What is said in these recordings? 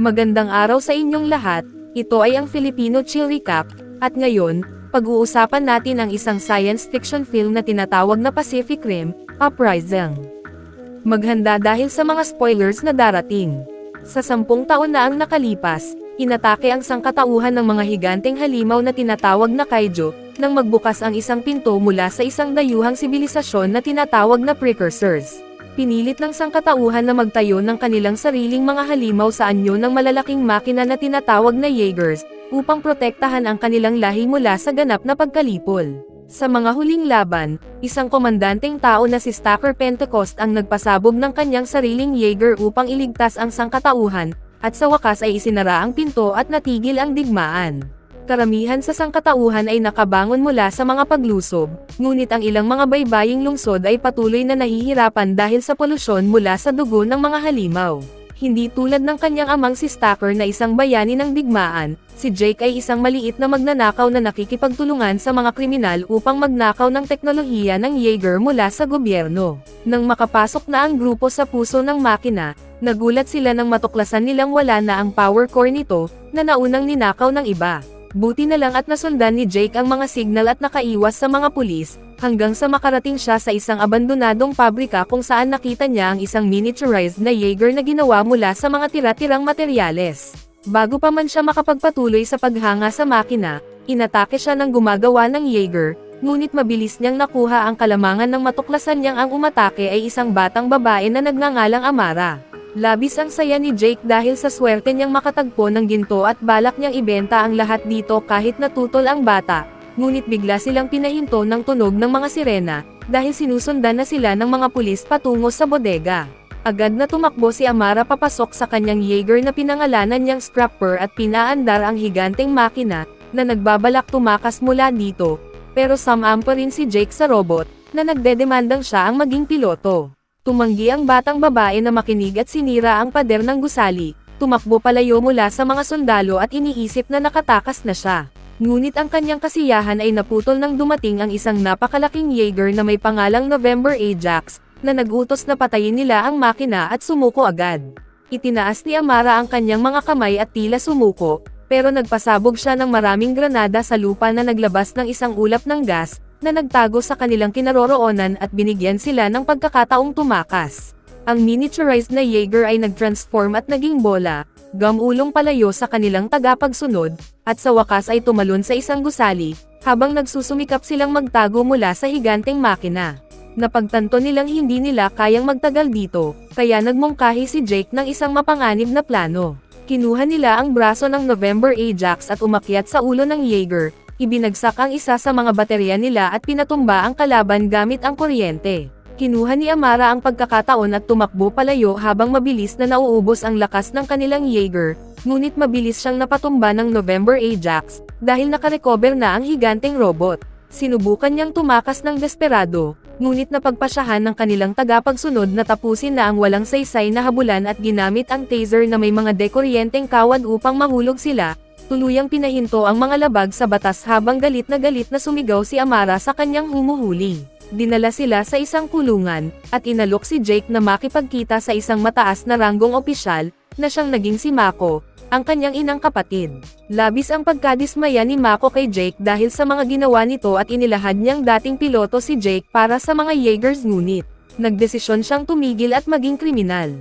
Magandang araw sa inyong lahat, ito ay ang Filipino Chill Recap, at ngayon, pag-uusapan natin ang isang science fiction film na tinatawag na Pacific Rim, Uprising. Maghanda dahil sa mga spoilers na darating. Sa sampung taon na ang nakalipas, inatake ang sangkatauhan ng mga higanteng halimaw na tinatawag na kaiju, nang magbukas ang isang pinto mula sa isang dayuhang sibilisasyon na tinatawag na precursors. Pinilit ng sangkatauhan na magtayo ng kanilang sariling mga halimaw sa anyo ng malalaking makina na tinatawag na Jaegers, upang protektahan ang kanilang lahi mula sa ganap na pagkalipol. Sa mga huling laban, isang komandanteng tao na si Stacker Pentecost ang nagpasabog ng kanyang sariling Jaeger upang iligtas ang sangkatauhan, at sa wakas ay isinara ang pinto at natigil ang digmaan. Karamihan sa sangkatauhan ay nakabangon mula sa mga paglusob, ngunit ang ilang mga baybaying lungsod ay patuloy na nahihirapan dahil sa polusyon mula sa dugo ng mga halimaw. Hindi tulad ng kanyang amang si Stacker na isang bayani ng digmaan, si Jake ay isang maliit na magnanakaw na nakikipagtulungan sa mga kriminal upang magnakaw ng teknolohiya ng Jaeger mula sa gobyerno. Nang makapasok na ang grupo sa puso ng makina, nagulat sila nang matuklasan nilang wala na ang power core nito, na naunang ninakaw ng iba. Buti na lang at nasundan ni Jake ang mga signal at nakaiwas sa mga pulis, hanggang sa makarating siya sa isang abandonadong pabrika kung saan nakita niya ang isang miniaturized na Jaeger na ginawa mula sa mga tira-tirang materyales. Bago pa man siya makapagpatuloy sa paghanga sa makina, inatake siya ng gumagawa ng Jaeger, ngunit mabilis niyang nakuha ang kalamangan ng matuklasan niyang ang umatake ay isang batang babae na nagngangalang Amara. Labis ang saya ni Jake dahil sa swerte niyang makatagpo ng ginto at balak niyang ibenta ang lahat dito kahit natutol ang bata, ngunit bigla silang pinahinto ng tunog ng mga sirena, dahil sinusundan na sila ng mga pulis patungo sa bodega. Agad na tumakbo si Amara papasok sa kanyang Jaeger na pinangalanan niyang Scrapper at pinaandar ang higanteng makina, na nagbabalak tumakas mula dito, pero samampa rin si Jake sa robot, na nagdedemandang siya ang maging piloto. Tumanggi ang batang babae na makinig at sinira ang pader ng gusali, tumakbo palayo mula sa mga sundalo at iniisip na nakatakas na siya. Ngunit ang kanyang kasiyahan ay naputol nang dumating ang isang napakalaking Jaeger na may pangalang November Ajax, na nagutos na patayin nila ang makina at sumuko agad. Itinaas ni Amara ang kanyang mga kamay at tila sumuko, pero nagpasabog siya ng maraming granada sa lupa na naglabas ng isang ulap ng gas, na nagtago sa kanilang kinaroroonan at binigyan sila ng pagkakataong tumakas. Ang miniaturized na Jaeger ay nag-transform at naging bola, gamulong palayo sa kanilang tagapagsunod, at sa wakas ay tumalon sa isang gusali, habang nagsusumikap silang magtago mula sa higanteng makina. Napagtanto nilang hindi nila kayang magtagal dito, kaya nagmungkahi si Jake ng isang mapanganib na plano. Kinuha nila ang braso ng November Ajax at umakyat sa ulo ng Jaeger, ibinagsak ang isa sa mga baterya nila at pinatumba ang kalaban gamit ang kuryente. Kinuha ni Amara ang pagkakataon at tumakbo palayo habang mabilis na nauubos ang lakas ng kanilang Jaeger, ngunit mabilis siyang napatumba ng November Ajax, dahil nakarecover na ang higanteng robot. Sinubukan niyang tumakas ng desperado, ngunit napagpasyahan ng kanilang tagapagsunod na tapusin na ang walang saysay na habulan at ginamit ang taser na may mga dekoryenteng kawad upang mahulog sila, tuluyang pinahinto ang mga labag sa batas habang galit na galit na sumigaw si Amara sa kanyang humuhuli. Dinala sila sa isang kulungan, at inalok si Jake na makipagkita sa isang mataas na ranggong opisyal, na siyang naging si Mako, ang kanyang inang kapatid. Labis ang pagkadismaya ni Mako kay Jake dahil sa mga ginawa nito at inilahad niyang dating piloto si Jake para sa mga Jaegers ngunit, nagdesisyon siyang tumigil at maging kriminal.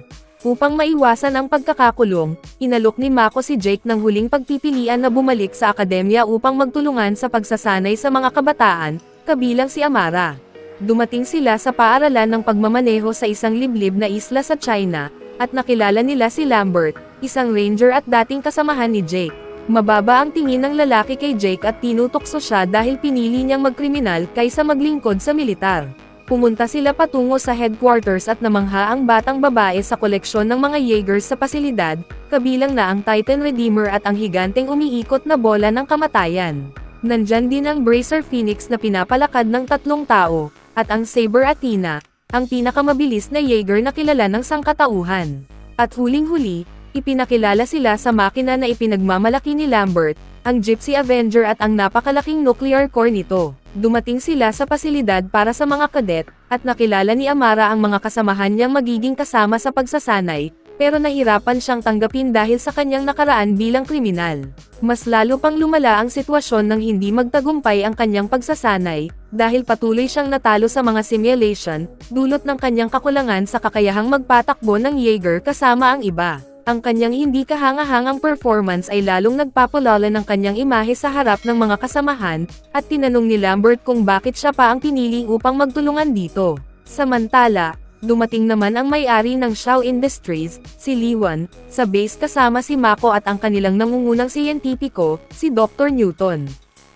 Upang maiwasan ang pagkakakulong, inalok ni Mako si Jake ng huling pagpipilian na bumalik sa akademya upang magtulungan sa pagsasanay sa mga kabataan, kabilang si Amara. Dumating sila sa paaralan ng pagmamaneho sa isang liblib na isla sa China, at nakilala nila si Lambert, isang ranger at dating kasamahan ni Jake. Mababa ang tingin ng lalaki kay Jake at tinutokso siya dahil pinili niyang magkriminal kaysa maglingkod sa militar. Pumunta sila patungo sa headquarters at namangha ang batang babae sa koleksyon ng mga Jaegers sa pasilidad, kabilang na ang Titan Redeemer at ang higanteng umiikot na bola ng kamatayan. Nandyan din ang Bracer Phoenix na pinapalakad ng tatlong tao, at ang Saber Athena, ang pinakamabilis na Jaeger na kilala ng sangkatauhan. At huling-huli, ipinakilala sila sa makina na ipinagmamalaki ni Lambert, ang Gypsy Avenger at ang napakalaking nuclear core nito. Dumating sila sa pasilidad para sa mga kadet, at nakilala ni Amara ang mga kasamahan niyang magiging kasama sa pagsasanay, pero nahirapan siyang tanggapin dahil sa kanyang nakaraan bilang kriminal. Mas lalo pang lumala ang sitwasyon nang hindi magtagumpay ang kanyang pagsasanay, dahil patuloy siyang natalo sa mga simulation, dulot ng kanyang kakulangan sa kakayahang magpatakbo ng Jaeger kasama ang iba. Ang kanyang hindi kahangahangang performance ay lalong nagpapalala ng kanyang imahe sa harap ng mga kasamahan, at tinanong ni Lambert kung bakit siya pa ang pinili upang magtulungan dito. Samantala, dumating naman ang may-ari ng Shaw Industries, si Liwan, sa base kasama si Mako at ang kanilang nangungunang siyentipiko, si Dr. Newton.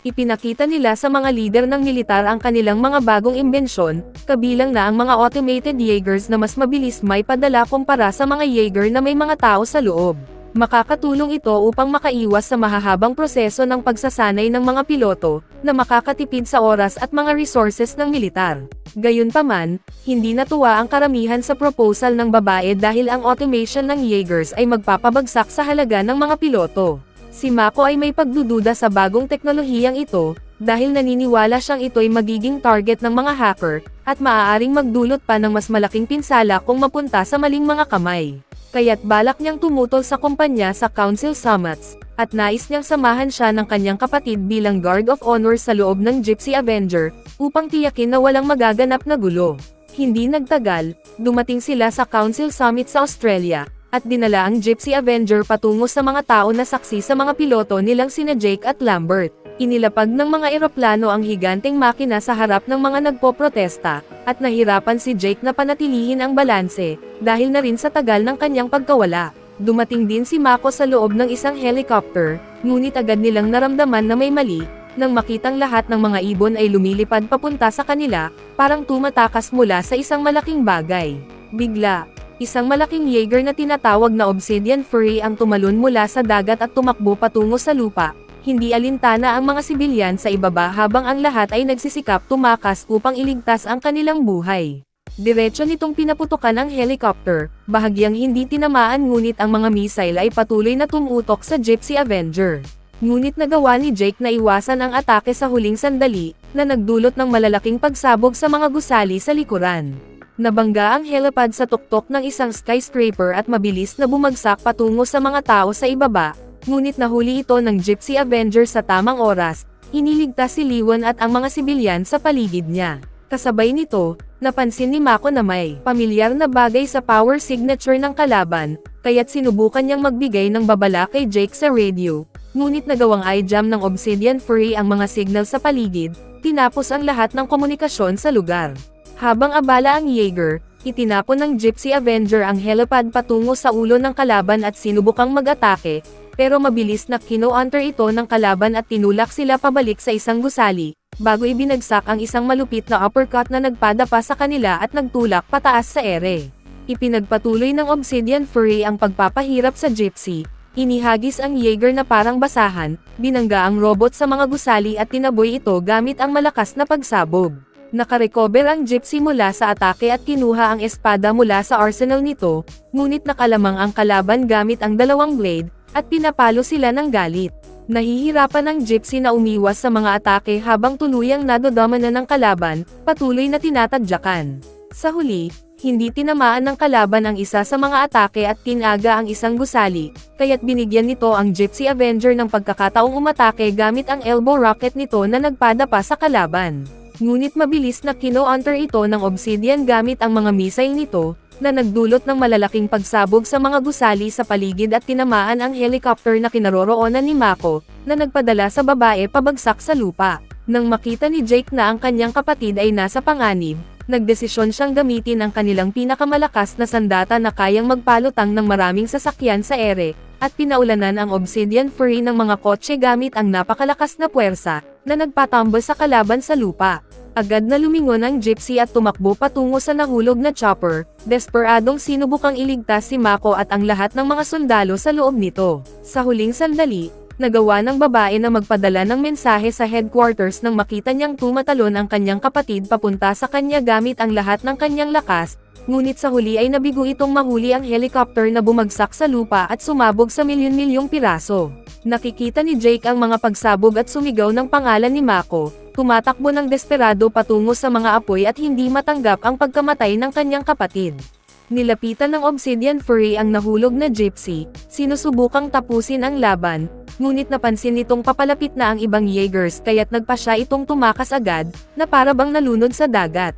Ipinakita nila sa mga lider ng militar ang kanilang mga bagong imbensyon, kabilang na ang mga automated Jaegers na mas mabilis may padala kumpara sa mga Jaeger na may mga tao sa loob. Makakatulong ito upang makaiwas sa mahahabang proseso ng pagsasanay ng mga piloto, na makakatipid sa oras at mga resources ng militar. Gayunpaman, hindi natuwa ang karamihan sa proposal ng babae dahil ang automation ng Jaegers ay magpapabagsak sa halaga ng mga piloto. Si Mako ay may pagdududa sa bagong teknolohiyang ito, dahil naniniwala siyang ito'y magiging target ng mga hacker, at maaaring magdulot pa ng mas malaking pinsala kung mapunta sa maling mga kamay. Kaya't balak niyang tumutol sa kumpanya sa Council Summits, at nais niyang samahan siya ng kanyang kapatid bilang Guard of Honor sa loob ng Gypsy Avenger, upang tiyakin na walang magaganap na gulo. Hindi nagtagal, dumating sila sa Council Summit sa Australia, at dinala ang Gypsy Avenger patungo sa mga tao na saksi sa mga piloto nilang sina Jake at Lambert. Inilapag ng mga eroplano ang higanteng makina sa harap ng mga nagpoprotesta, at nahirapan si Jake na panatilihin ang balanse, dahil na rin sa tagal ng kanyang pagkawala. Dumating din si Mako sa loob ng isang helicopter, ngunit agad nilang naramdaman na may mali, nang makitang lahat ng mga ibon ay lumilipad papunta sa kanila, parang tumatakas mula sa isang malaking bagay. Bigla, Isang malaking Jaeger na tinatawag na Obsidian Fury ang tumalon mula sa dagat at tumakbo patungo sa lupa. Hindi alintana ang mga sibilyan sa ibaba habang ang lahat ay nagsisikap tumakas upang iligtas ang kanilang buhay. Diretso nitong pinaputukan ang helicopter, bahagyang hindi tinamaan ngunit ang mga missile ay patuloy na tumutok sa Gypsy Avenger. Ngunit nagawa ni Jake na iwasan ang atake sa huling sandali, na nagdulot ng malalaking pagsabog sa mga gusali sa likuran. Nabangga ang helipad sa tuktok ng isang skyscraper at mabilis na bumagsak patungo sa mga tao sa ibaba, ngunit nahuli ito ng Gypsy Avenger sa tamang oras, iniligtas si Liwan at ang mga sibilyan sa paligid niya. Kasabay nito, napansin ni Mako na may pamilyar na bagay sa power signature ng kalaban, kaya't sinubukan niyang magbigay ng babala kay Jake sa radio, ngunit nagawang i-jam ng Obsidian Fury ang mga signal sa paligid, tinapos ang lahat ng komunikasyon sa lugar. Habang abala ang Jaeger, itinapon ng Gypsy Avenger ang helipad patungo sa ulo ng kalaban at sinubukang mag-atake, pero mabilis na kino-counter ito ng kalaban at tinulak sila pabalik sa isang gusali, bago ibinagsak ang isang malupit na uppercut na nagpadapa sa kanila at nagtulak pataas sa ere. Ipinagpatuloy ng Obsidian Fury ang pagpapahirap sa Gypsy, inihagis ang Jaeger na parang basahan, binangga ang robot sa mga gusali at tinaboy ito gamit ang malakas na pagsabog. Nakarecover ang gypsy mula sa atake at kinuha ang espada mula sa arsenal nito, ngunit nakalamang ang kalaban gamit ang dalawang blade, at pinapalo sila ng galit. Nahihirapan ang gypsy na umiwas sa mga atake habang tuluyang nadodomina ng kalaban, patuloy na tinatadyakan. Sa huli, hindi tinamaan ng kalaban ang isa sa mga atake at tinaga ang isang gusali, kaya't binigyan nito ang Gypsy Avenger ng pagkakataong umatake gamit ang elbow rocket nito na nagpadapa sa kalaban. Ngunit mabilis na kino-counter ito ng Obsidian gamit ang mga missile nito, na nagdulot ng malalaking pagsabog sa mga gusali sa paligid at tinamaan ang helicopter na kinaroroonan ni Mako, na nagpadala sa babae pabagsak sa lupa. Nang makita ni Jake na ang kanyang kapatid ay nasa panganib, nagdesisyon siyang gamitin ang kanilang pinakamalakas na sandata na kayang magpalutang ng maraming sasakyan sa ere, at pinaulanan ang Obsidian Fury ng mga kotse gamit ang napakalakas na puwersa, na nagpatambol sa kalaban sa lupa. Agad na lumingon ang gypsy at tumakbo patungo sa nahulog na chopper, desperadong sinubukang iligtas si Mako at ang lahat ng mga sundalo sa loob nito. Sa huling sandali, nagawa ng babae na magpadala ng mensahe sa headquarters nang makita niyang tumatalon ang kanyang kapatid papunta sa kanya gamit ang lahat ng kanyang lakas, ngunit sa huli ay nabigo itong mahuli ang helicopter na bumagsak sa lupa at sumabog sa milyon-milyong piraso. Nakikita ni Jake ang mga pagsabog at sumigaw ng pangalan ni Mako, tumatakbo ng desperado patungo sa mga apoy at hindi matanggap ang pagkamatay ng kanyang kapatid. Nilapitan ng Obsidian Fury ang nahulog na gypsy, sinusubukang tapusin ang laban, ngunit napansin nitong papalapit na ang ibang Jaegers kaya't nagpa siya itong tumakas agad, na para bang nalunod sa dagat.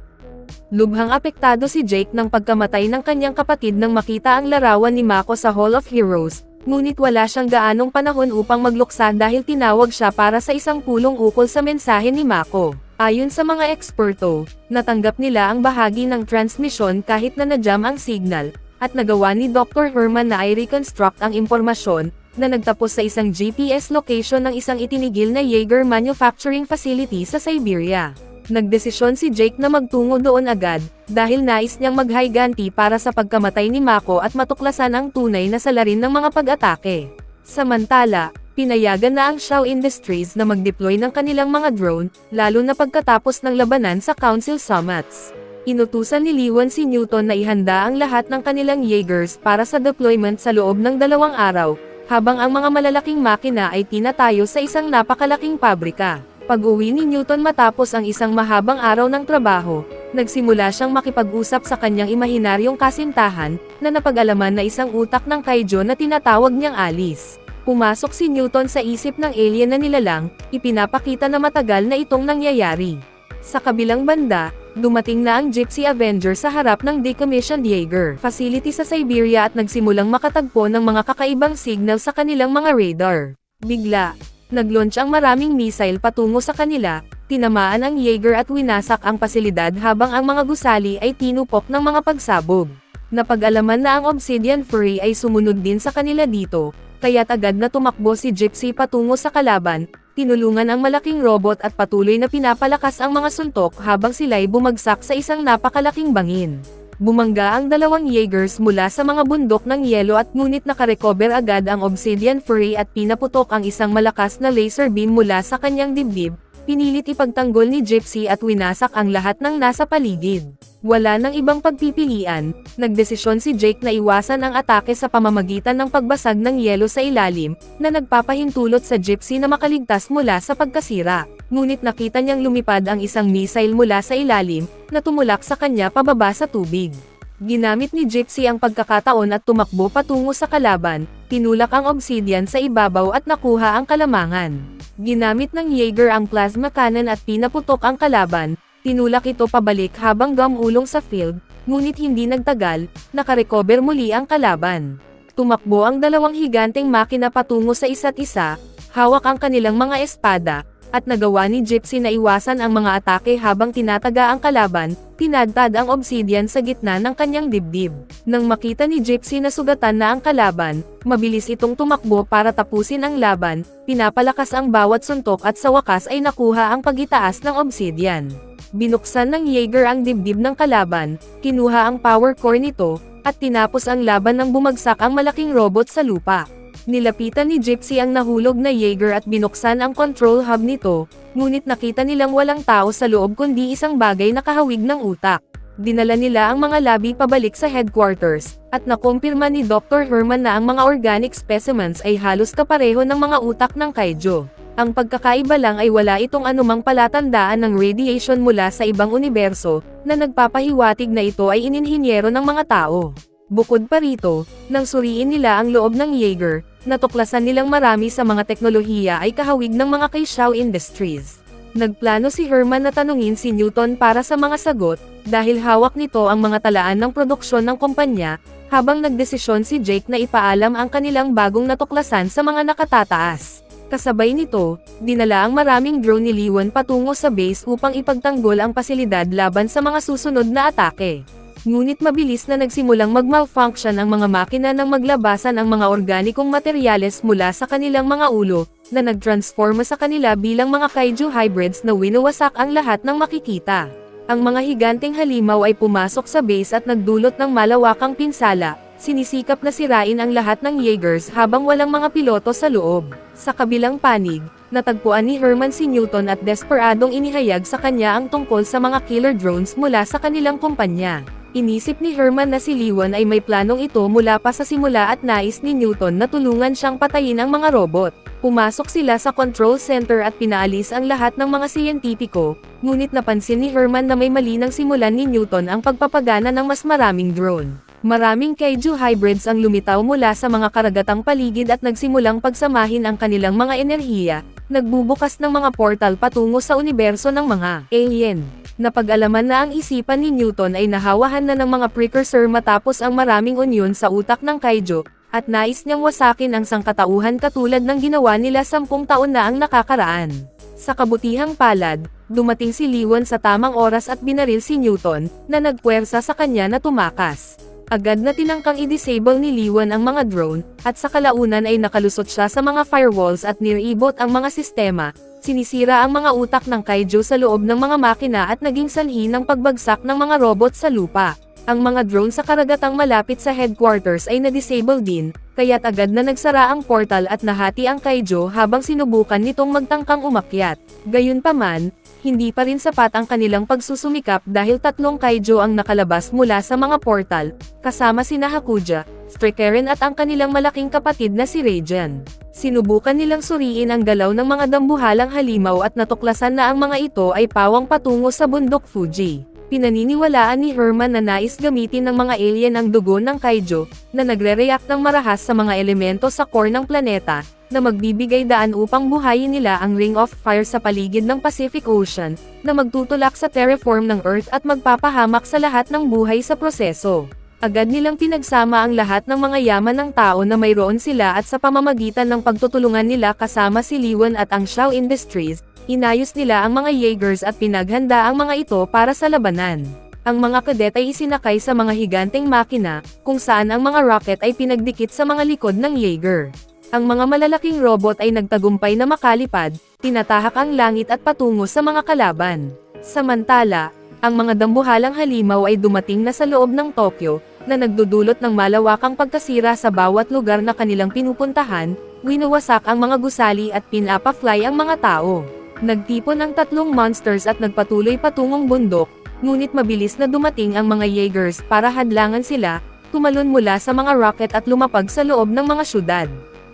Lubhang apektado si Jake ng pagkamatay ng kanyang kapatid nang makita ang larawan ni Mako sa Hall of Heroes, ngunit wala siyang gaanong panahon upang magluksa dahil tinawag siya para sa isang pulong ukol sa mensahe ni Mako. Ayon sa mga eksperto, natanggap nila ang bahagi ng transmission kahit na najam ang signal, at nagawa ni Dr. Herman na i-reconstruct ang impormasyon, na nagtapos sa isang GPS location ng isang itinigil na Jaeger manufacturing facility sa Siberia. Nagdesisyon si Jake na magtungo doon agad, dahil nais niyang maghiganti para sa pagkamatay ni Mako at matuklasan ang tunay na salarin ng mga pag-atake. Samantala, pinayagan na ang Shaw Industries na mag-deploy ng kanilang mga drone, lalo na pagkatapos ng labanan sa Council Summits. Inutusan ni Liwan si Newton na ihanda ang lahat ng kanilang Jaegers para sa deployment sa loob ng dalawang araw, habang ang mga malalaking makina ay tinatayo sa isang napakalaking pabrika. Pag-uwi ni Newton matapos ang isang mahabang araw ng trabaho, nagsimula siyang makipag-usap sa kanyang imahinaryong kasintahan, na napag-alaman na isang utak ng kaijo na tinatawag niyang Alice. Pumasok si Newton sa isip ng alien na nilalang, ipinapakita na matagal na itong nangyayari. Sa kabilang banda, dumating na ang Gypsy Avenger sa harap ng decommissioned Jaeger facility sa Siberia at nagsimulang makatagpo ng mga kakaibang signal sa kanilang mga radar. Bigla, naglaunch ang maraming missile patungo sa kanila, tinamaan ang Jaeger at winasak ang pasilidad habang ang mga gusali ay tinupok ng mga pagsabog. Napag-alaman na ang Obsidian Fury ay sumunod din sa kanila dito, kaya't agad na tumakbo si Gypsy patungo sa kalaban, tinulungan ang malaking robot at patuloy na pinapalakas ang mga suntok habang sila'y bumagsak sa isang napakalaking bangin. Bumangga ang dalawang Jaegers mula sa mga bundok ng yelo at ngunit nakarecover agad ang Obsidian Fury at pinaputok ang isang malakas na laser beam mula sa kanyang dibdib, pinilit ipagtanggol ni Gypsy at winasak ang lahat ng nasa paligid. Wala nang ibang pagpipilian, nagdesisyon si Jake na iwasan ang atake sa pamamagitan ng pagbasag ng yelo sa ilalim, na nagpapahintulot sa Gypsy na makaligtas mula sa pagkasira. Ngunit nakita niyang lumipad ang isang missile mula sa ilalim, na tumulak sa kanya pababa sa tubig. Ginamit ni Gypsy ang pagkakataon at tumakbo patungo sa kalaban, tinulak ang obsidian sa ibabaw at nakuha ang kalamangan. Ginamit ng Jaeger ang plasma cannon at pinaputok ang kalaban, tinulak ito pabalik habang gamulong sa field, ngunit hindi nagtagal, nakarecover muli ang kalaban. Tumakbo ang dalawang higanteng makina patungo sa isa't isa, hawak ang kanilang mga espada, at nagawa ni Gypsy na iwasan ang mga atake habang tinataga ang kalaban, tinadtad ang obsidian sa gitna ng kanyang dibdib. Nang makita ni Gypsy na sugatan na ang kalaban, mabilis itong tumakbo para tapusin ang laban, pinapalakas ang bawat suntok at sa wakas ay nakuha ang pagitaas ng obsidian. Binuksan ng Jaeger ang dibdib ng kalaban, kinuha ang power core nito, at tinapos ang laban nang bumagsak ang malaking robot sa lupa. Nilapitan ni Gypsy ang nahulog na Jaeger at binuksan ang control hub nito, ngunit nakita nilang walang tao sa loob kundi isang bagay na kahawig ng utak. Dinala nila ang mga labi pabalik sa headquarters, at nakumpirma ni Dr. Herman na ang mga organic specimens ay halos kapareho ng mga utak ng kaijo. Ang pagkakaiba lang ay wala itong anumang palatandaan ng radiation mula sa ibang universo, na nagpapahiwatig na ito ay ininhinyero ng mga tao. Bukod pa rito, nang suriin nila ang loob ng Jaeger, natuklasan nilang marami sa mga teknolohiya ay kahawig ng mga kay Shaw Industries. Nagplano si Herman na tanungin si Newton para sa mga sagot, dahil hawak nito ang mga talaan ng produksyon ng kumpanya, habang nagdesisyon si Jake na ipaalam ang kanilang bagong natuklasan sa mga nakatataas. Kasabay nito, dinala ang maraming drone ni Liwan patungo sa base upang ipagtanggol ang pasilidad laban sa mga susunod na atake ngunit mabilis na nagsimulang mag-malfunction ang mga makina nang maglabasan ang mga organikong materyales mula sa kanilang mga ulo, na nagtransforma sa kanila bilang mga kaiju hybrids na winuwasak ang lahat ng makikita. Ang mga higanteng halimaw ay pumasok sa base at nagdulot ng malawakang pinsala, sinisikap na sirain ang lahat ng Jaegers habang walang mga piloto sa loob. Sa kabilang panig, natagpuan ni Herman si Newton at desperadong inihayag sa kanya ang tungkol sa mga killer drones mula sa kanilang kumpanya. Inisip ni Herman na si Liwan ay may planong ito mula pa sa simula at nais ni Newton na tulungan siyang patayin ang mga robot. Pumasok sila sa control center at pinaalis ang lahat ng mga siyentipiko, ngunit napansin ni Herman na may mali nang simulan ni Newton ang pagpapagana ng mas maraming drone. Maraming kaiju hybrids ang lumitaw mula sa mga karagatang paligid at nagsimulang pagsamahin ang kanilang mga enerhiya, nagbubukas ng mga portal patungo sa universo ng mga alien. Napag-alaman na ang isipan ni Newton ay nahawahan na ng mga precursor matapos ang maraming unyon sa utak ng kaiju, at nais niyang wasakin ang sangkatauhan katulad ng ginawa nila sampung taon na ang nakakaraan. Sa kabutihang palad, dumating si Liwan sa tamang oras at binaril si Newton, na nagpuwersa sa kanya na tumakas. Agad na tinangkang i-disable ni Liwan ang mga drone, at sa kalaunan ay nakalusot siya sa mga firewalls at niribot ang mga sistema, sinisira ang mga utak ng kaiju sa loob ng mga makina at naging sanhi ng pagbagsak ng mga robot sa lupa. Ang mga drone sa karagatang malapit sa headquarters ay na-disable din, kaya't agad na nagsara ang portal at nahati ang kaiju habang sinubukan nitong magtangkang umakyat. Gayunpaman, hindi pa rin sapat ang kanilang pagsusumikap dahil tatlong kaiju ang nakalabas mula sa mga portal, kasama sina Hakuja, Strikeren at ang kanilang malaking kapatid na si Rajan. Sinubukan nilang suriin ang galaw ng mga dambuhalang halimaw at natuklasan na ang mga ito ay pawang patungo sa bundok Fuji. Pinaniniwalaan ni Herman na nais gamitin ng mga alien ang dugo ng kaiju, na nagre-react ng marahas sa mga elemento sa core ng planeta, na magbibigay daan upang buhayin nila ang Ring of Fire sa paligid ng Pacific Ocean, na magtutulak sa terraform ng Earth at magpapahamak sa lahat ng buhay sa proseso. Agad nilang pinagsama ang lahat ng mga yaman ng tao na mayroon sila at sa pamamagitan ng pagtutulungan nila kasama si Liwan at ang Shaw Industries, inayos nila ang mga Jaegers at pinaghanda ang mga ito para sa labanan. Ang mga kadet ay isinakay sa mga higanteng makina, kung saan ang mga rocket ay pinagdikit sa mga likod ng Jaeger. Ang mga malalaking robot ay nagtagumpay na makalipad, tinatahak ang langit at patungo sa mga kalaban. Samantala, ang mga dambuhalang halimaw ay dumating na sa loob ng Tokyo, na nagdudulot ng malawakang pagkasira sa bawat lugar na kanilang pinupuntahan, winawasak ang mga gusali at pinapa-fly ang mga tao. Nagtipon ang tatlong monsters at nagpatuloy patungong bundok, ngunit mabilis na dumating ang mga Jaegers para hadlangan sila, tumalon mula sa mga rocket at lumapag sa loob ng mga syudad.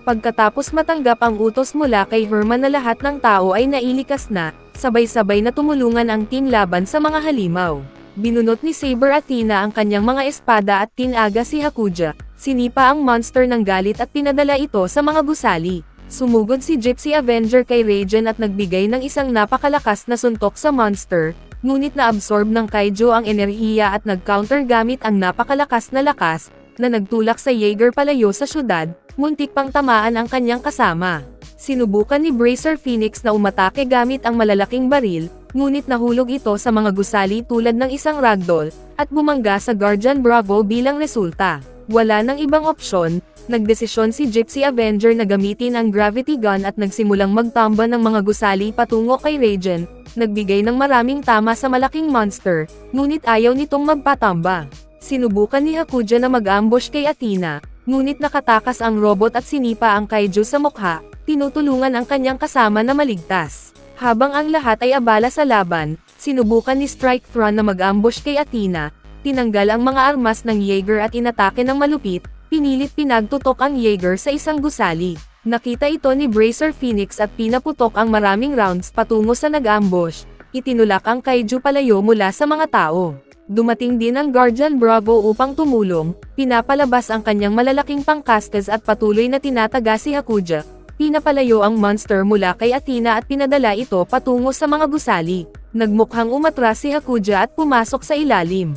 Pagkatapos matanggap ang utos mula kay Herman na lahat ng tao ay nailikas na, sabay-sabay na tumulungan ang team laban sa mga halimaw. Binunot ni Saber Athena ang kanyang mga espada at tinaga si Hakuja, sinipa ang monster ng galit at pinadala ito sa mga gusali. Sumugod si Gypsy Avenger kay Rajan at nagbigay ng isang napakalakas na suntok sa monster, ngunit na-absorb ng kaiju ang enerhiya at nag-counter gamit ang napakalakas na lakas, na nagtulak sa Jaeger palayo sa syudad, muntik pang tamaan ang kanyang kasama. Sinubukan ni Bracer Phoenix na umatake gamit ang malalaking baril, ngunit nahulog ito sa mga gusali tulad ng isang ragdoll, at bumangga sa Guardian Bravo bilang resulta. Wala nang ibang opsyon, nagdesisyon si Gypsy Avenger na gamitin ang gravity gun at nagsimulang magtamba ng mga gusali patungo kay Rajan, nagbigay ng maraming tama sa malaking monster, ngunit ayaw nitong magpatamba. Sinubukan ni Hakuja na mag-ambush kay Athena, ngunit nakatakas ang robot at sinipa ang kaiju sa mukha, tinutulungan ang kanyang kasama na maligtas. Habang ang lahat ay abala sa laban, sinubukan ni Strike Throne na mag-ambush kay Athena, tinanggal ang mga armas ng Jaeger at inatake ng malupit, pinilit pinagtutok ang Jaeger sa isang gusali. Nakita ito ni Bracer Phoenix at pinaputok ang maraming rounds patungo sa nag-ambush, itinulak ang kaiju palayo mula sa mga tao. Dumating din ang Guardian Bravo upang tumulong, pinapalabas ang kanyang malalaking pangkastas at patuloy na tinataga si Hakuja, pinapalayo ang monster mula kay Athena at pinadala ito patungo sa mga gusali. Nagmukhang umatras si Hakuja at pumasok sa ilalim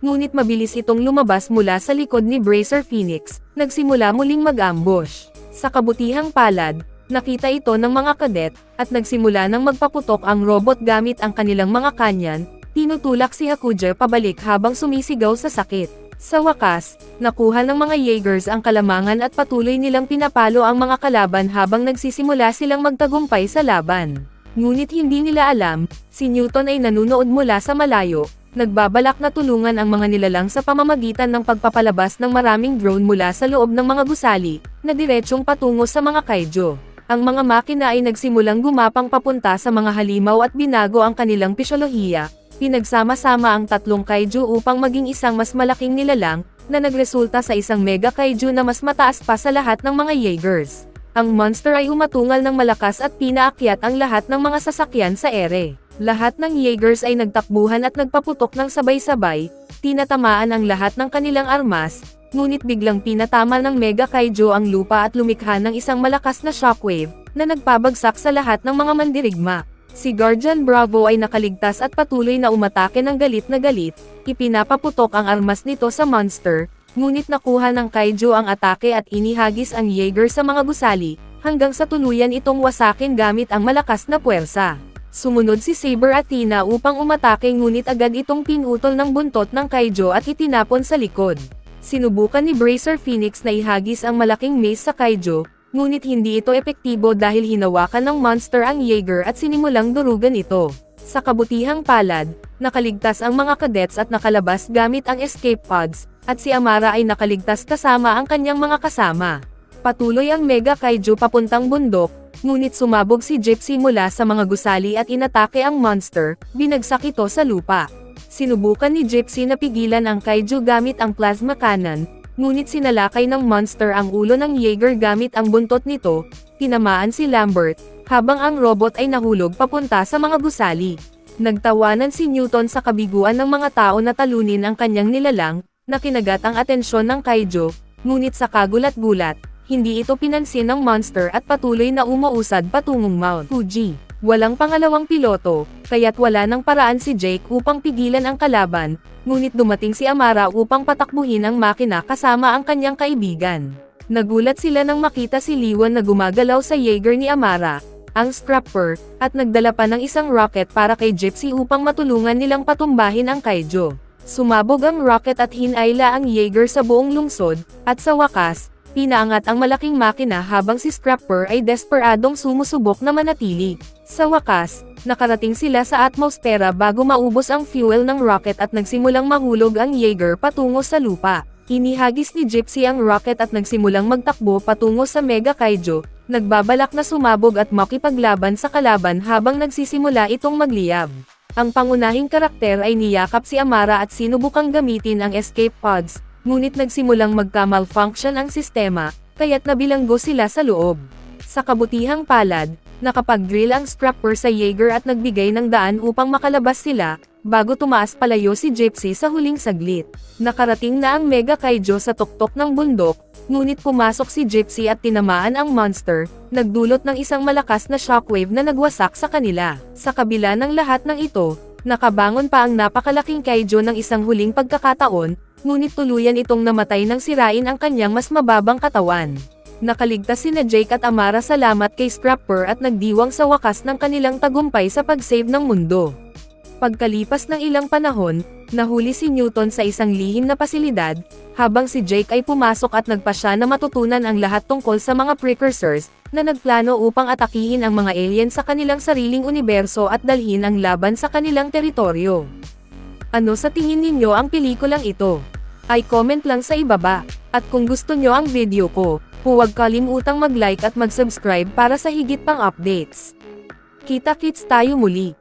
ngunit mabilis itong lumabas mula sa likod ni Bracer Phoenix, nagsimula muling mag-ambush. Sa kabutihang palad, nakita ito ng mga kadet, at nagsimula ng magpaputok ang robot gamit ang kanilang mga kanyan, tinutulak si Hakuja pabalik habang sumisigaw sa sakit. Sa wakas, nakuha ng mga Jaegers ang kalamangan at patuloy nilang pinapalo ang mga kalaban habang nagsisimula silang magtagumpay sa laban. Ngunit hindi nila alam, si Newton ay nanunood mula sa malayo, nagbabalak na tulungan ang mga nilalang sa pamamagitan ng pagpapalabas ng maraming drone mula sa loob ng mga gusali, na diretsyong patungo sa mga kaiju. Ang mga makina ay nagsimulang gumapang papunta sa mga halimaw at binago ang kanilang pisyolohiya, pinagsama-sama ang tatlong kaiju upang maging isang mas malaking nilalang, na nagresulta sa isang mega kaiju na mas mataas pa sa lahat ng mga Jaegers. Ang monster ay umatungal ng malakas at pinaakyat ang lahat ng mga sasakyan sa ere. Lahat ng Jaegers ay nagtakbuhan at nagpaputok ng sabay-sabay, tinatamaan ang lahat ng kanilang armas, ngunit biglang pinatama ng Mega Kaijo ang lupa at lumikha ng isang malakas na shockwave, na nagpabagsak sa lahat ng mga mandirigma. Si Guardian Bravo ay nakaligtas at patuloy na umatake ng galit na galit, ipinapaputok ang armas nito sa monster, ngunit nakuha ng Kaijo ang atake at inihagis ang Jaeger sa mga gusali, hanggang sa tuluyan itong wasakin gamit ang malakas na puwersa. Sumunod si Saber Athena upang umatake ngunit agad itong pinutol ng buntot ng Kaijo at itinapon sa likod. Sinubukan ni Bracer Phoenix na ihagis ang malaking mace sa Kaijo, ngunit hindi ito epektibo dahil hinawakan ng monster ang Jaeger at sinimulang durugan ito. Sa kabutihang palad, nakaligtas ang mga cadets at nakalabas gamit ang escape pods, at si Amara ay nakaligtas kasama ang kanyang mga kasama. Patuloy ang Mega Kaiju papuntang bundok, ngunit sumabog si Gypsy mula sa mga gusali at inatake ang monster, binagsak ito sa lupa. Sinubukan ni Gypsy na pigilan ang Kaiju gamit ang plasma cannon, ngunit sinalakay ng monster ang ulo ng Jaeger gamit ang buntot nito, tinamaan si Lambert, habang ang robot ay nahulog papunta sa mga gusali. Nagtawanan si Newton sa kabiguan ng mga tao na talunin ang kanyang nilalang, na kinagat ang atensyon ng Kaijo, ngunit sa kagulat-gulat, hindi ito pinansin ng monster at patuloy na umuusad patungong Mount Fuji. Walang pangalawang piloto, kaya't wala ng paraan si Jake upang pigilan ang kalaban, ngunit dumating si Amara upang patakbuhin ang makina kasama ang kanyang kaibigan. Nagulat sila nang makita si Liwan na gumagalaw sa Jaeger ni Amara, ang Scrapper, at nagdala pa ng isang rocket para kay Gypsy upang matulungan nilang patumbahin ang Kaijo. Sumabog ang rocket at hinayla ang Jaeger sa buong lungsod, at sa wakas, pinaangat ang malaking makina habang si Scrapper ay desperadong sumusubok na manatili. Sa wakas, nakarating sila sa atmosfera bago maubos ang fuel ng rocket at nagsimulang mahulog ang Jaeger patungo sa lupa. Inihagis ni Gypsy ang rocket at nagsimulang magtakbo patungo sa Mega Kaijo, nagbabalak na sumabog at makipaglaban sa kalaban habang nagsisimula itong magliyab. Ang pangunahing karakter ay niyakap si Amara at sinubukang gamitin ang escape pods, ngunit nagsimulang magka-malfunction ang sistema, kaya't nabilanggo sila sa loob. Sa kabutihang palad, nakapag-drill ang scrapper sa Jaeger at nagbigay ng daan upang makalabas sila, bago tumaas palayo si Gypsy sa huling saglit. Nakarating na ang Mega Kaijo sa tuktok ng bundok, ngunit pumasok si Gypsy at tinamaan ang monster, nagdulot ng isang malakas na shockwave na nagwasak sa kanila. Sa kabila ng lahat ng ito, nakabangon pa ang napakalaking Kaijo ng isang huling pagkakataon, ngunit tuluyan itong namatay nang sirain ang kanyang mas mababang katawan. Nakaligtas sina Jake at Amara salamat kay Scrapper at nagdiwang sa wakas ng kanilang tagumpay sa pag-save ng mundo. Pagkalipas ng ilang panahon, nahuli si Newton sa isang lihim na pasilidad, habang si Jake ay pumasok at nagpasya na matutunan ang lahat tungkol sa mga precursors, na nagplano upang atakihin ang mga alien sa kanilang sariling universo at dalhin ang laban sa kanilang teritoryo. Ano sa tingin ninyo ang pelikulang ito? Ay comment lang sa ibaba, at kung gusto nyo ang video ko, huwag kalimutang mag-like at mag-subscribe para sa higit pang updates. Kita-kits tayo muli.